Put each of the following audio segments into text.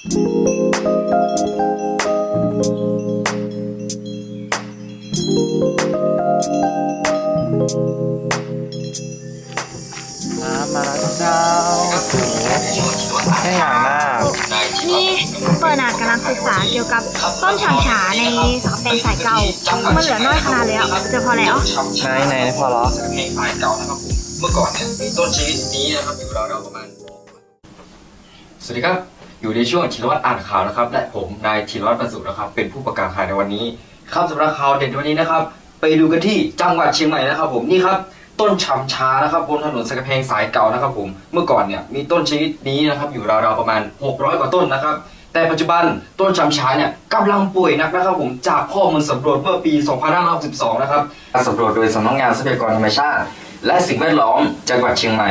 น้ำมาแล้วเจ้าแค่อย่างน่านี่เปิดอ่ากำลังศึกษาเกี่ยวกับต้นฉางฉาในสาเป็นสายเก่า มันเหลือน้อยขนาดเลยอะจอพอแล้วไหนไหนพอเหรอเพลงสายเก่านะครับผมเมื่อก่อนเนี่ยมีต้นชนิดนี้นะครับอยู่ราวๆประมาณสวัสดีครับ อยู่ในช่วงธีรวัตรอ่านข่าวนะครับ และผมนายธีรวัตรบรรสุนะครับ เป็นผู้ประกาศข่าวในวันนี้ครับสำหรับข่าวเด่นวันนี้นะครับ ไปดูกันที่จังหวัดเชียงใหม่นะครับ ผมนี่ครับต้นฉ่ำชานะครับบนถนนสกกำแพงสายเก่านะครับ ผมเมื่อก่อนเนี่ยมีต้นชนิดนี้นะครับ อยู่ราวๆประมาณ 600 กว่าต้นนะครับ แต่ปัจจุบันต้นฉ่ำชาเนี่ยกำลังป่วยหนักนะครับ ผมจากข้อมูลสำรวจเมื่อปี 2562 นะครับสำรวจโดยสำนักงานทรัพยากรธรรมชาติ และสิ่งแวดล้อมจังหวัดเชียงใหม่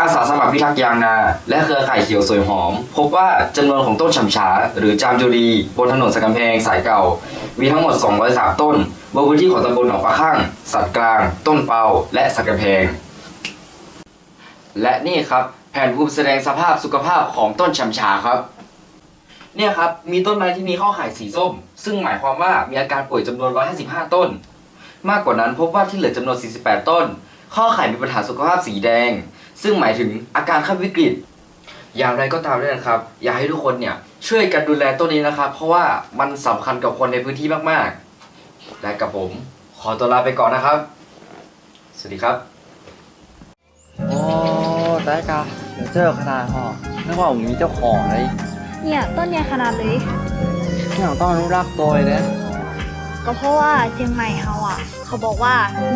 อาสาสมัครพิทักษ์ยางนา และเครือข่ายเขียวสวยหอม พบว่าจำนวนของต้นฉ่ำชาหรือจามจุรีบนถนนสกกำแพงสายเก่า มีทั้งหมด 203 ต้นบนพื้นที่ของตำบลหนองปลาข้าง สัตว์กลาง ต้นเปาและสกกำแพง และนี่ครับแผนภูมิแสดงสภาพสุขภาพของต้นฉ่ำชาครับ เนี่ยครับมีต้นไม้ที่มีข้อข่ายสีส้ม ซึ่งหมายความว่ามีอาการป่วยจำนวน 155 ต้น มากกว่านั้นพบว่าที่เหลือจำนวน 48 ต้น ข้อข่ายมีปัญหาสุขภาพสีแดง ซึ่งหมายถึงอาการขั้นวิกฤต อย่างไรก็ตามด้วยนะครับ อยากให้ทุกคนเนี่ยช่วยกันดูแลต้นนี้นะครับ เพราะว่ามันสำคัญกับคนในพื้นที่มากๆ และกับผม ขอตัวลาไปก่อนนะครับ สวัสดีครับ โอ้ได้กะเดี๋ยวเจอขนาดห่อนึกว่าผมมีเจ้าของเลยเนี่ยต้นใหญ่ขนาดเลยอย่างต้องอนุรักษ์ตัวเลยนะก็เพราะว่าเชียงใหม่เขาอะ เขาบอกว่ามี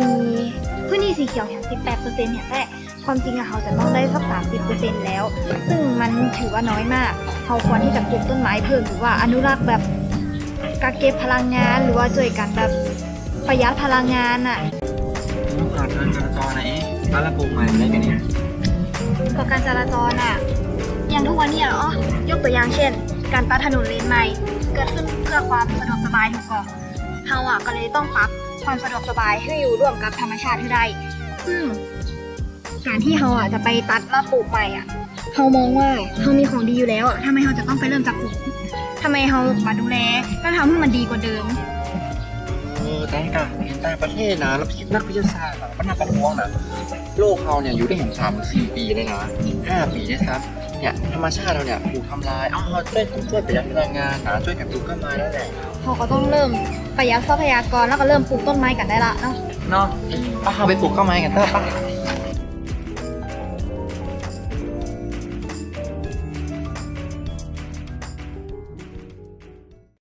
พื้นที่สีเขียวแค่18%เนี่ยแต่ความจริงอะเขาจะต้องได้สัก 30%แล้ว ซึ่งมันถือว่าน้อยมากเขาควรที่จะปลูกต้นไม้เพิ่มหรือว่าอนุรักษ์แบบกักเก็บพลังงาน หรือว่าช่วยกันแบบประหยัดพลังงานอะลูกหาเดินจราจรไหนร้านละปูใหม่ได้กันเนี่ยกับการจราจรอะอย่างทุกวันนี้เหรอยกตัวอย่างเช่น การตัดถนนเลนใหม่ เกิดขึ้นเพื่อความสะดวกสบายถูกก่อนเฮาอะก็เลยต้องปรับ ความสะดวกสบายให้อยู่ร่วมกับธรรมชาติให้ได้ ซึ่งการที่เฮาอะจะไปตัดแล้วปลูกใหม่อะเฮามองว่าเฮามีของดีอยู่แล้วอะทำไมเฮาจะต้องไปเริ่มจากศูนย์ทำไมเฮามาดูแลและทำให้มันดีกว่าเดิม เออได้กะเห็นต่างประเทศนะแล้วพินักวิทยาศาสตร์อะมันน่าป็นห่วงนะโลกเราเนี่ยอยู่ได้ถึงสามสี่ปีเลยนะห้าปีด้วยซ้ำ เนี่ยธรรมชาติเราเนี่ยถูกทำลายเอ้าเราช่วยช่วยประหยัดพลังงานนะช่วยกันปลูกต้นไม้ได้แหละเขาก็ต้องเริ่มประหยัดทรัพยากรแล้วก็เริ่มปลูกต้นไม้กันได้ละเนาะเนาะป้าเอาไปปลูกต้นไม้กันเถอะป้า